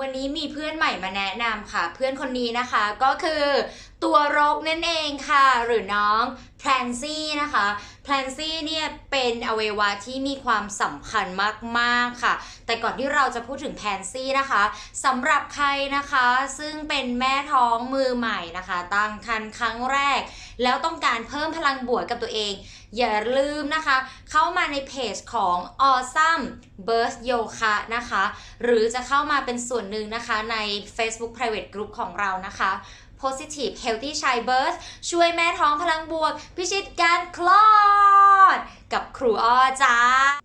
วันนี้มีเพื่อนใหม่มาแนะนำค่ะ เพื่อนคนนี้นะคะก็คือตัวรกนั่นเองค่ะ หรือน้องแพลนซี่นะคะแพลนซี่เนี่ยเป็นอวัยวะที่มีความสำคัญมากๆค่ะ แต่ก่อนที่เราจะพูดถึงแพลนซี่นะคะสำหรับใครนะคะ ซึ่งเป็นแม่ท้องมือใหม่นะคะ ตั้งครรภ์ครั้งแรก แล้วต้องการเพิ่มพลังบวกกับตัวเอง อย่าลืมนะคะ เข้ามาในเพจของ Awesome Burst Yoga นะคะ หรือจะเข้ามาเป็นส่วนหนึ่งนะคะใน Facebook Private Group ของเรานะคะ Positive Healthy Child Birth ช่วยแม่ท้องพลังบวก พิชิตการคลอด กับครูอ้อจ้า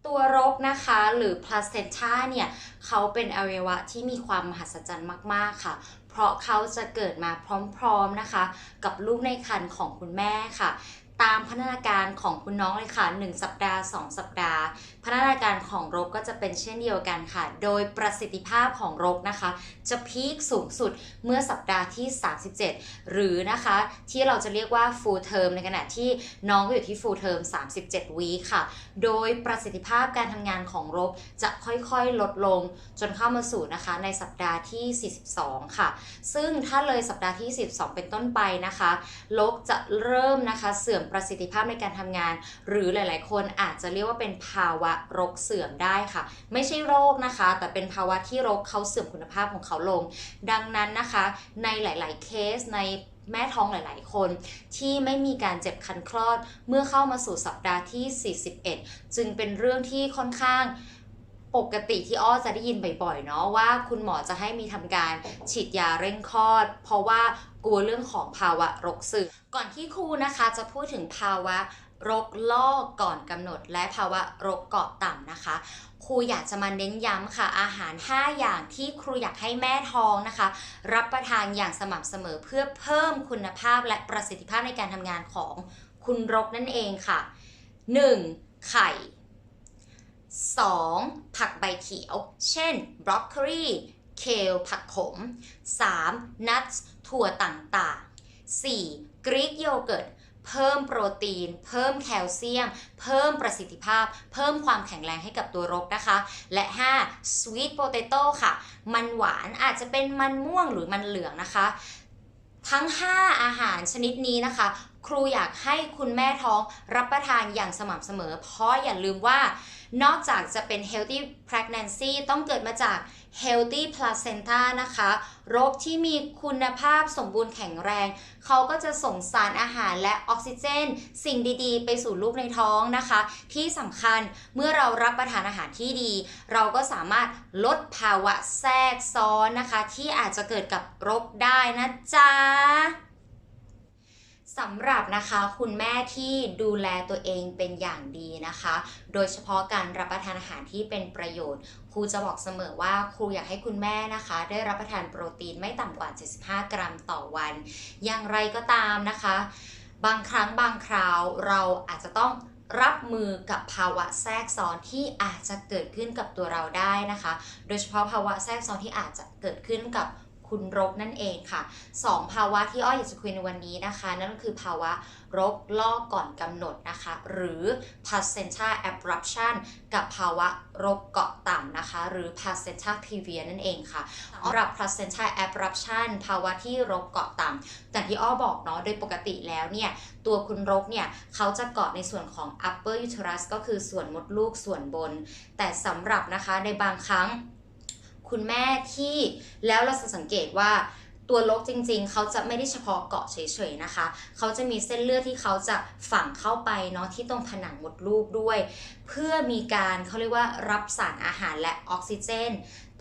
ตัวรกนะคะหรือ placenta เนี่ย เขาเป็นอวัยวะที่มีความมหัศจรรย์มาก ๆ ค่ะ เพราะเขาจะเกิดมาพร้อม ๆ นะคะ กับลูกในครรภ์ของคุณแม่ค่ะ ตามพัฒนาการของคุณน้องเลยค่ะ 1 สัปดาห์ 2 สัปดาห์ พัฒนาการของรกก็จะเป็นเช่นเดียวกันค่ะ โดยประสิทธิภาพของรกนะคะ จะพีคสูงสุดเมื่อสัปดาห์ที่ 37 หรือนะคะที่เราจะเรียกว่า full term ในขณะที่น้องก็อยู่ที่ full term 37 วีคค่ะ โดยประสิทธิภาพการทำงานของรกจะค่อยๆลดลงจนเข้ามาสู่นะคะในสัปดาห์ที่ 42 ค่ะ ซึ่งถ้าเลยสัปดาห์ที่42เป็นต้นไปนะคะรกจะเริ่มนะคะเสื่อมประสิทธิภาพในการทำงาน หรือหลาย ๆ คนอาจจะเรียกว่าเป็นภาวะรกเสื่อมได้ค่ะ ไม่ใช่โรคนะคะ แต่เป็นภาวะที่รกเขาเสื่อมคุณภาพของเขาลง ดังนั้นนะคะ ในหลาย ๆ เคสในแม่ท้องหลาย ๆ คนที่ไม่มีการเจ็บคันคลอด เมื่อเข้ามาสู่สัปดาห์ที่ 41 จึงเป็นเรื่องที่ค่อนข้างปกติที่อ้อจะได้ยินบ่อยๆเนาะว่าคุณหมอจะให้มีทำการฉีดยาเร่งคลอด เพราะว่ากลัวเรื่องของภาวะรกเสื่อมก่อนที่ครูนะคะจะพูดถึงภาวะ รกลอกก่อนกำหนด และภาวะรกเกาะต่ำนะคะ ครูอยากจะมาเน้นย้ำค่ะ อาหาร 5 อย่างที่ครูอยากให้แม่ท้องนะคะ รับประทานอย่างสม่ำเสมอเพื่อเพิ่มคุณภาพและประสิทธิภาพในการทำงานของคุณรกนั่นเองค่ะ 1. ไข่ 2. ผักใบเขียว เช่น บรอกโคลีเคล ผักขม 3. นัทถั่วต่างๆ 4. กรีกโยเกิร์ต เพิ่มโปรตีน เพิ่มแคลเซียม เพิ่มประสิทธิภาพ เพิ่มความแข็งแรงให้กับตัวรกนะคะ และ 5. sweet potato ค่ะ มันหวานอาจจะเป็นมันม่วงหรือมันเหลืองนะคะ ทั้ง 5 อาหารชนิดนี้นะคะ ครูอยากให้คุณแม่ท้องรับประทานอย่างสม่ำเสมอ เพราะอย่าลืมว่า นอกจากจะเป็น healthy pregnancy ต้องเกิดมาจาก healthy placenta นะคะ โรคที่มีคุณภาพสมบูรณ์แข็งแรง เขาก็จะส่งสารอาหารและออกซิเจน สิ่งดีๆ ไปสู่ลูกในท้องนะคะ ที่สำคัญเมื่อเรารับประทานอาหารที่ดี เราก็สามารถลดภาวะแทรกซ้อนนะคะ ที่อาจจะเกิดกับโรคได้นะจ๊ะ สำหรับนะคะคุณแม่ที่ดูแลตัวเองเป็นอย่างดีนะคะ โดยเฉพาะการรับประทานอาหารที่เป็นประโยชน์ ครูจะบอกเสมอว่าครูอยากให้คุณแม่นะคะ ได้รับประทานโปรตีนไม่ต่ำกว่า 75 กรัมต่อวัน อย่างไรก็ตามนะคะ บางครั้งบางคราวเราอาจจะต้องรับมือกับภาวะแทรกซ้อนที่อาจจะเกิดขึ้นกับตัวเราได้นะคะ โดยเฉพาะภาวะแทรกซ้อนที่อาจจะเกิดขึ้นกับ คุณรกนั่นเองค่ะ 2 ภาวะที่อ้อยอยากจะคุยในวันนี้นะคะ นั่นก็คือภาวะรกลอกก่อนกำหนดนะคะ หรือ placenta abruption กับภาวะรกเกาะต่ำนะคะ หรือ placenta previa นั่นเองค่ะสำหรับ placenta abruption ภาวะที่รกเกาะต่ำแต่ที่อ้อบอกเนาะโดยปกติแล้วเนี่ยตัวคุณรกเนี่ยเขาจะเกาะในส่วนของ upper uterus ก็คือส่วนมดลูกส่วนบน แต่สำหรับนะคะในบางครั้ง คุณแม่ที่แล้วเราจะสังเกตว่าตัวลกจริงๆ เขาจะไม่ได้เฉพาะเกาะเฉยๆนะคะ เขาจะมีเส้นเลือดที่เขาจะฝังเข้าไปเนาะที่ตรงผนังมดลูกด้วย เพื่อมีการเขาเรียกว่ารับสารอาหารและออกซิเจน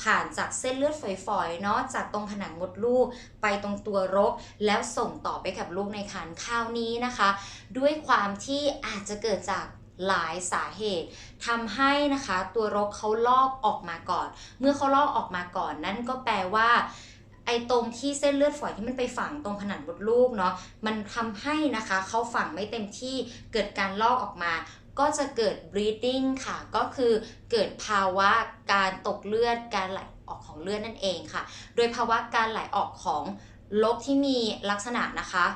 ผ่านจากเส้นเลือดฝอยๆเนาะจากตรงผนังมดลูก ไปตรงตัวรก แล้วส่งต่อไปกับลูกในครรภ์คราวนี้นะคะ ด้วยความที่อาจจะเกิดจาก หลายสาเหตุทำให้นะคะตัวรกเขาลอกออกมาก่อน เมื่อเขาลอกออกมาก่อนนั่นก็แปลว่าไอ้ตรงที่เส้นเลือดฝอยที่มันไปฝังตรงผนังมดลูกเนาะมันทำให้นะคะเขาฝังไม่เต็มที่เกิดการลอกออกมา ก็จะเกิด bleeding ค่ะ ก็คือเกิดภาวะการตกเลือดการไหลออกของเลือดนั่นเองค่ะ โดยภาวะการไหลออกของลกที่มีลักษณะนะคะ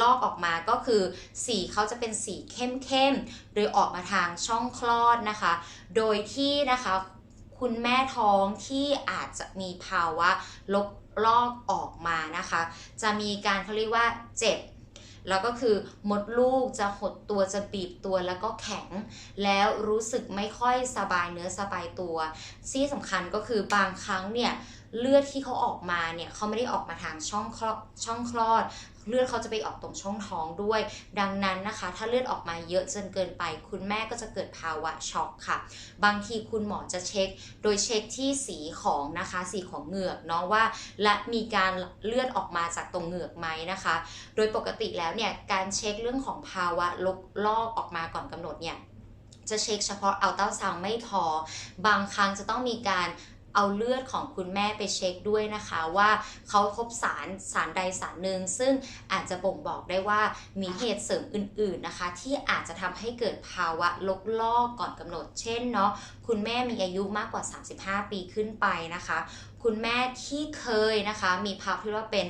ลอกออกมาก็คือสีเขาจะเป็นสีเข้มๆโดยออกมาทางช่องคลอดนะคะ โดยที่นะคะคุณแม่ท้องที่อาจจะมีภาวะลกลอกออกมานะคะ จะมีการเขาเรียกว่าเจ็บแล้วก็คือมดลูกจะหดตัวจะบีบตัวแล้วก็แข็ง แล้วรู้สึกไม่ค่อยสบายเนื้อสบายตัวที่สำคัญก็คือบางครั้งเนี่ยเลือดที่เขาออกมาเนี่ยเขาไม่ได้ออกมาทางช่องคลอดช่องคลอด เลือดเขาจะไปออกตรงช่องท้องด้วย ดังนั้นนะคะ ถ้าเลือดออกมาเยอะจนเกินไป คุณแม่ก็จะเกิดภาวะช็อกค่ะ บางทีคุณหมอจะเช็ค โดยเช็คที่สีของนะคะสีของเหงือกเนาะว่า และมีการเลือดออกมาจากตรงเหงือกไหมนะคะ โดยปกติแล้วเนี่ยการเช็คเรื่องของภาวะลกลอกออกมาก่อนกำหนดเนี่ยจะเช็คเฉพาะอัลตราซาวไม่พอบางครั้งจะต้องมีการ เอาเลือดของคุณแม่ไปเช็คด้วยนะคะว่าเขาพบสารสารใดสารหนึ่งซึ่งอาจจะบ่งบอกได้ว่ามีเหตุเสริมอื่นๆนะคะ ที่อาจจะทำให้เกิดภาวะลกลอกก่อนกำหนด เช่นเนาะคุณแม่มีอายุมากกว่า 35 ปีขึ้นไปนะคะ คุณแม่ที่เคยนะคะมีภาวะที่ว่าเป็น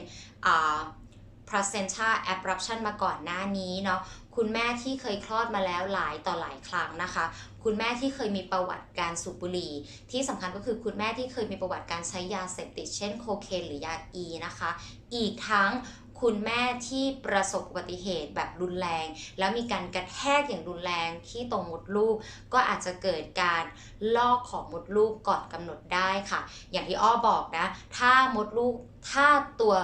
อ่า placenta abruption มาก่อนหน้านี้เนาะคุณแม่ที่เคยคลอดมาแล้วหลายต่อหลายครั้งนะคะ คุณแม่ที่เคยมีประวัติการสูบบุหรี่ ที่สำคัญก็คือคุณแม่ที่เคยมีประวัติการใช้ยาเสพติด เช่นโคเคนหรือยาอีนะคะ อีกทั้งคุณแม่ที่ประสบอุบัติเหตุแบบรุนแรง แล้วมีการกระแทกอย่างรุนแรงที่ตรงมดลูก ก็อาจจะเกิดการลอกของมดลูกก่อนกำหนดได้ค่ะ อย่างที่อ้อบอกนะ ถ้ามดลูกถ้าตัว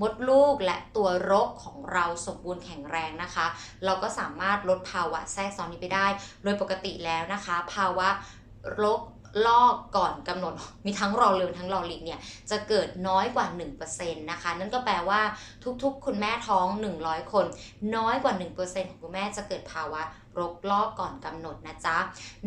มดลูกและตัวรกของเราสมบูรณ์แข็งแรงนะคะ เราก็สามารถลดภาวะแทรกซ้อนนี้ไปได้ โดยปกติแล้วนะคะ ภาวะรกลอกก่อนกำหนดมีทั้งรอเรือทั้งรอลิงเนี่ยจะเกิดน้อยกว่า 1%นะคะ นั่นก็แปลว่าทุกๆ คุณแม่ท้อง 100 คน น้อยกว่า 1%ของคุณแม่จะเกิดภาวะรกลอกก่อนกำหนดนะจ๊ะ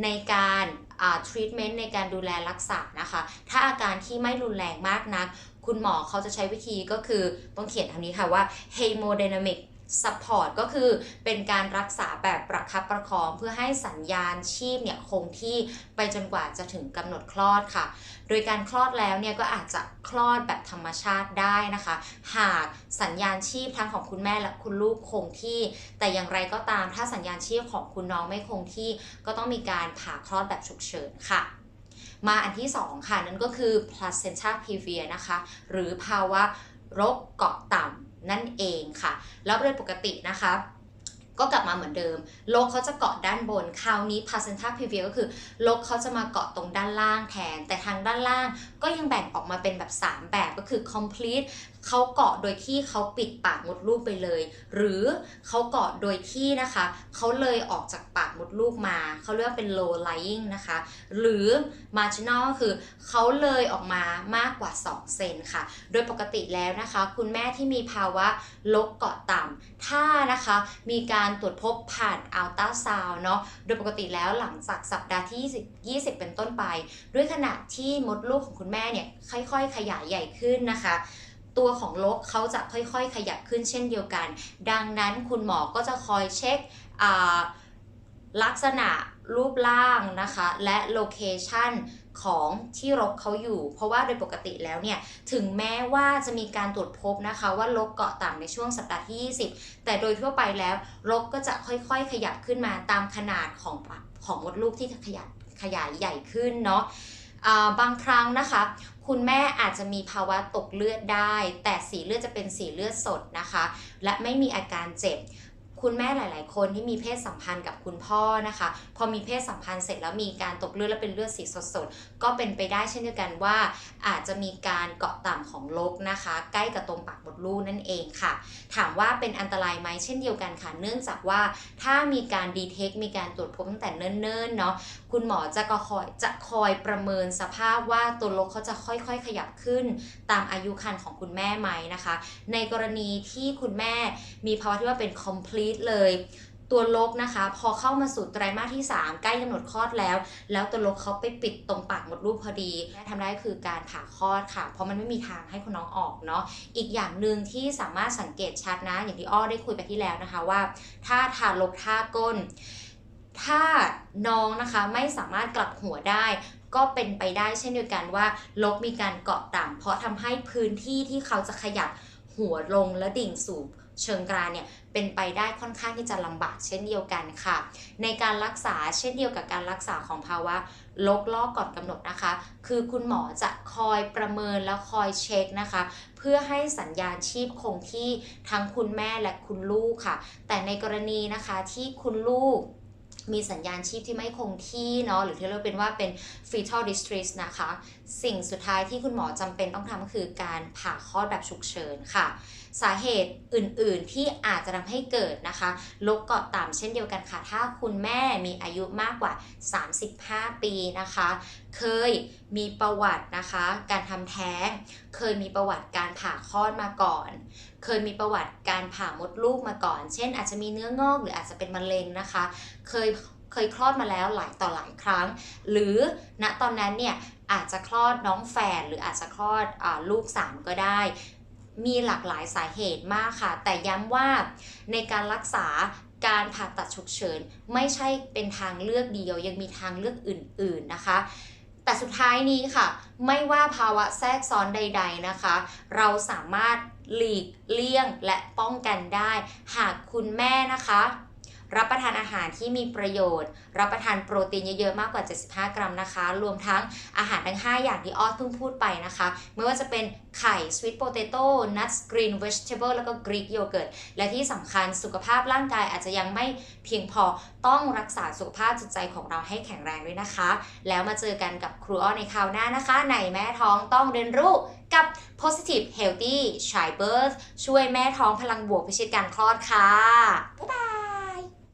ในการอ่า treatment ในการดูแลรักษานะคะ ถ้าอาการที่ไม่รุนแรงมากนัก คุณหมอเขาจะใช้วิธีก็คือต้องเขียนทางนี้ค่ะว่า hemodynamic support ก็คือเป็นการรักษาแบบประคับประคอง เพื่อให้สัญญาณชีพเนี่ยคงที่ไปจนกว่าจะถึงกำหนดคลอดค่ะ โดยการคลอดแล้วเนี่ยก็อาจจะคลอดแบบธรรมชาติได้นะคะ หากสัญญาณชีพทั้งของคุณแม่และคุณลูกคงที่ แต่อย่างไรก็ตามถ้าสัญญาณชีพของคุณน้องไม่คงที่ ก็ต้องมีการผ่าคลอดแบบฉุกเฉินค่ะ มาอันที่ 2 ค่ะ นั่นก็คือ placenta previa นะคะ หรือภาวะรกเกาะต่ำนั่นเองค่ะ แล้วโดยปกตินะคะ ก็กลับมาเหมือนเดิมรกเขาจะเกาะด้านบน คราวนี้ placenta previa ก็คือรกเขาจะมาเกาะตรงด้านล่างแทน แต่ทางด้านล่างก็ยังแบ่งออกมาเป็นแบบ 3 แบบก็คือ complete เขาเกาะโดยที่เขาปิดปากมดลูกไปเลย หรือเขาเกาะโดยที่นะคะเขาเลยออกจากปากมดลูกมา เขาเรียกว่าเป็น low lying นะคะ หรือ marginal ก็คือเขาเลยออกมามากกว่า 2 เซนค่ะ โดยปกติแล้วนะคะ คุณแม่ที่มีภาวะลกเกาะต่ำถ้านะคะมีการตรวจพบผ่านอัลตราซาวเนาะโดยปกติแล้วหลังจากสัปดาห์ที่ 20 20เป็นต้นไป ด้วยขณะที่มดลูกของคุณแม่เนี่ยค่อยๆ ขยายใหญ่ขึ้นนะคะ ตัวของลกเขาจะค่อยๆ ขยับขึ้นเช่นเดียวกัน ดังนั้นคุณหมอก็จะคอยเช็คลักษณะรูปร่างนะคะ และโลเคชันของที่รกเขาอยู่ เพราะว่าโดยปกติแล้วเนี่ย ถึงแม้ว่าจะมีการตรวจพบนะคะว่าลกเกาะต่ำในช่วงสัปดาห์ที่ 20 แต่โดยทั่วไปแล้วลกก็จะค่อยๆ ขยับขึ้นมาตามขนาดของปากของมดลูกที่ขยับขยายใหญ่ขึ้นเนาะ บางครั้งนะคะ คุณแม่อาจจะมีภาวะตกเลือดได้ แต่สีเลือดจะเป็นสีเลือดสดนะคะ และไม่มีอาการเจ็บ คุณแม่หลาย ๆ คนที่มีเพศสัมพันธ์กับคุณพ่อนะคะ พอมีเพศสัมพันธ์เสร็จแล้วมีการตกเลือดและเป็นเลือดสีสดๆ ก็เป็นไปได้เช่นเดียวกันว่า อาจจะมีการเกาะต่ำของลกนะคะ ใกล้กับตรงปากมดลูกนั่นเองค่ะ ถามว่าเป็นอันตรายไหมเช่นเดียวกันค่ะ เนื่องจากว่าถ้ามีการดีเทค มีการตรวจพบตั้งแต่เนิ่น ๆ เนาะคุณหมอจะก็คอยจะคอยประเมินสภาพว่าตัวลกเขาจะค่อย ๆ ขยับขึ้น ตามอายุครรภ์ของคุณแม่ไหมนะคะ ในกรณีที่คุณแม่มีภาวะที่ว่าเป็น complete เลย ตัวลกนะคะ พอเข้ามาสู่ไตรมาสที่ 3 ใกล้กำหนดคลอดแล้ว แล้วตัวลกเขาไปปิดตรงปากมดลูกพอดีแม่ทำได้คือการผ่าคลอดค่ะ เพราะมันไม่มีทางให้คุณน้องออกเนาะอีกอย่างหนึ่งที่สามารถสังเกตชัดนะ อย่างที่อ้อได้คุยไปที่แล้วนะคะว่า ถ้าทารกท่าก้น ถ้าน้องนะคะไม่สามารถกลับหัวได้ก็เป็นไปได้เช่นเดียวกันว่าลกมีการเกาะต่ำเพราะทำให้พื้นที่ที่เขาจะขยับ หัวลงและดิ่งสู่เชิงกรานเนี่ยเป็นไปได้ค่อนข้างที่จะลำบากเช่นเดียวกันค่ะ ในการรักษาเช่นเดียวกับการรักษาของภาวะโรคลอกก่อนกำหนดนะคะ คือคุณหมอจะคอยประเมินแล้วคอยเช็คนะคะ เพื่อให้สัญญาณชีพคงที่ทั้งคุณแม่และคุณลูกค่ะ แต่ในกรณีนะคะที่คุณลูก มีสัญญาณชีพที่ไม่คงที่เนาะหรือที่เราเป็นว่าเป็น fetal distress นะคะ สิ่งสุดท้ายที่คุณหมอจำเป็นต้องทำก็คือการผ่าคลอดแบบฉุกเฉินค่ะ สาเหตุอื่นๆ ที่อาจจะทำให้เกิดนะคะโรคเกาะต่ำเช่นเดียวกันค่ะ ถ้าคุณแม่มีอายุมากกว่า 35 ปีนะคะ เคยมีประวัตินะคะ การทำแท้ง เคยมีประวัติการผ่าคลอดมาก่อน เคยมีประวัติการผ่ามดลูกมาก่อน เช่น อาจจะมีเนื้องอกหรืออาจจะเป็นมะเร็งนะคะ เคยเคยคลอดมาแล้วหลายต่อหลายครั้ง หรือณตอนนั้นเนี่ยอาจจะคลอดน้องแฝดหรืออาจจะคลอดอลูกสามก็ได้ มีหลากหลายสาเหตุมากค่ะ แต่ย้ำว่าในการรักษาการผ่าตัดฉุกเฉิน ไม่ใช่เป็นทางเลือกเดียว ยังมีทางเลือกอื่น ๆนะคะ แต่สุดท้ายนี้ค่ะ ไม่ว่าภาวะแทรกซ้อนใด ๆนะคะ เราสามารถหลีกเลี่ยงและป้องกันได้ หากคุณแม่นะคะ รับประทานอาหารที่มีประโยชน์ รับประทานโปรตีนเยอะๆ มากกว่า 75 กรัมนะคะ รวมทั้งอาหารทั้ง 5 อย่างที่ออสเพิ่งพูดไปนะคะ ไม่ว่าจะเป็นไข่ sweet potato nuts green vegetable แล้วก็ Greek yogurt และที่สำคัญสุขภาพร่างกายอาจจะยังไม่เพียงพอต้องรักษาสุขภาพจิตใจของเราให้แข็งแรงด้วยนะคะ แล้วมาเจอกันกับครูอ้อในคราวหน้านะคะ ในแม่ท้องต้องเรียนรู้กับ positive healthy child birth ช่วยแม่ท้องพลังบวกพิชิตการคลอดค่ะ บ๊ายบาย